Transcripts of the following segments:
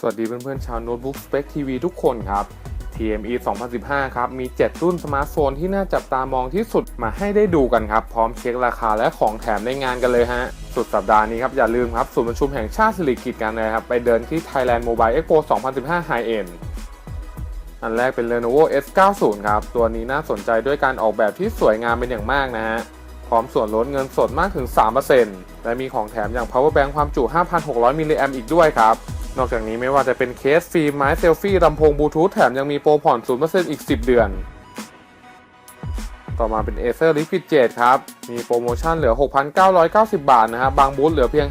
สวัสดีเพื่อนๆชาวโน้ตบุ๊กสเป c ทีวีทุกคนครับ TME 2015 ครับ มี 7 รุ่นสมาร์ทโฟนที่น่าจับตามองที่สุดมาให้ได้ดูกันครับ พร้อมเช็คราคาและของแถมในงานกันเลยฮะ สุดสัปดาห์นี้ครับ อย่าลืมครับศูนย์ประชุมแห่งชาติสิริกิติ์กันนะครับ ไปเดินที่ Thailand Mobile Expo 2015 High End อันแรกเป็น Lenovo S90 ครับ ตัวนี้น่าสนใจด้วยการออกแบบที่สวยงามเป็นอย่างมากนะฮะพร้อมส่วนลดเงินสดมากถึง 3%และมีของแถมอย่าง power bank ความจุ 5,600 มิลลิแอมอีกด้วยครับ นอกจากนี้ไม่ว่าจะเป็นเคสฟิล์มไม้เซลฟี่ลำโพงบลูทูธแถมยังมีโปรผ่อน0%อีก 10 เดือน ต่อมาเป็น Acer Liquid Jet ครับ มีโปรโมชั่นเหลือ 6,990 บาทนะครับบางบูธเหลือเพียง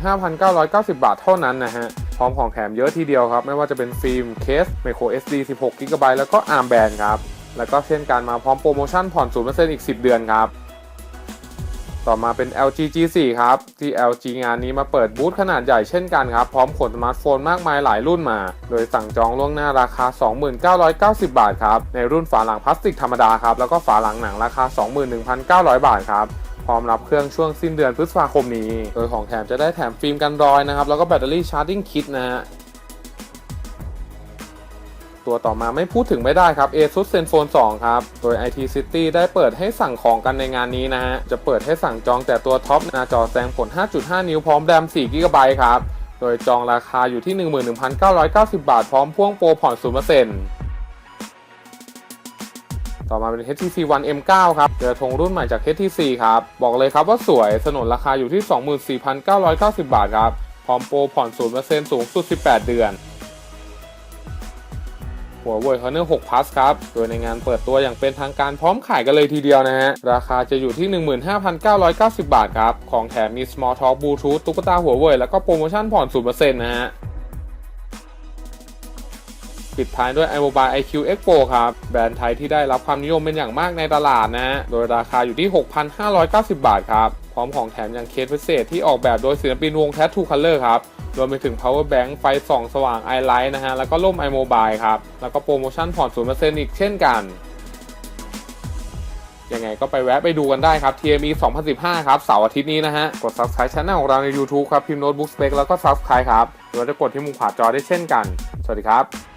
5,990 บาทเท่านั้นนะฮะ พร้อมของแถมเยอะทีเดียวครับ ไม่ว่าจะเป็นฟิล์มเคส micro SD 16 GB แล้วก็ ARM Band ครับ แล้วก็เช่นกันมาพร้อมโปรโมชั่นผ่อน0%อีก 10 เดือนครับ ต่อมาเป็น LG G4 ครับที่ LG งานนี้มาเปิดบูธขนาดใหญ่เช่นกันครับ พร้อมขนสมาร์ทโฟนมากมายหลายรุ่นมา โดยสั่งจองล่วงหน้าราคา 2990 บาทครับ ในรุ่นฝาหลังพลาสติกธรรมดาครับ แล้วก็ฝาหลังหนังราคา 21,900 บาทครับพร้อมรับเครื่องช่วงสิ้นเดือนพฤษภาคมนี้ โดยของแถมจะได้แถมฟิล์มกันรอยนะครับ แล้วก็แบตเตอรี่ชาร์จิ่งคิดนะฮะ ตัวต่อมาไม่พูดถึงไม่ได้ครับ ASUS ZenFone 2 ครับ โดย IT City ได้เปิดให้สั่งของกันในงานนี้นะฮะ จะเปิดให้สั่งจองแต่ตัวท็อปหน้าจอแสดงผล 5.5 นิ้วพร้อมแรม4 g b ครับ โดยจองราคาอยู่ที่ 11,990 บาท พร้อมพ่วงโปรผ่อน 0%ต่อมาเป็น HTC One M9 ครับเจอธงรุ่นใหม่จาก HTC ครับ บอกเลยครับว่าสวย สนนราคาอยู่ที่ 24,990 บาทครับ พร้อมโปรผ่อน 0%สูงสุด 18 เดือน หัวเว่ย Honor 6 Plus ครับ โดยในงานเปิดตัวอย่างเป็นทางการพร้อมขายกันเลยทีเดียวนะฮะ ราคาจะอยู่ที่ 15,990 บาทครับ ของแถมมี Small Talk Bluetooth ตุ๊กตาหัวเว่ยแล้วก็โปรโมชั่นผ่อน 0%นะฮะปิดท้ายด้วย iMobile iQ X Pro ครับ แบรนด์ไทยที่ได้รับความนิยมเป็นอย่างมากในตลาดนะฮะโดยราคาอยู่ที่ 6,590 บาทครับ พร้อมของแถมอย่างเคสพิเศษที่ออกแบบโดยศิลปินวง Tattoo Color ครับรวมไปถึง power bank ไฟส่องสว่าง i light นะฮะ แล้วก็ล่ม iMobile ครับ แล้วก็โปรโมชั่นผ่อน0%อีกเช่นกัน ยังไงก็ไปแวะไปดูกันได้ครับ TME 2015 ครับ เสาร์อาทิตย์นี้นะฮะ กด subscribe channel ของเราใน YouTube ครับ พิมพ์ Notebook Spec แล้วก็ subscribe ครับหรือว่าจะกดที่มุมขวาจอได้เช่นกัน สวัสดีครับ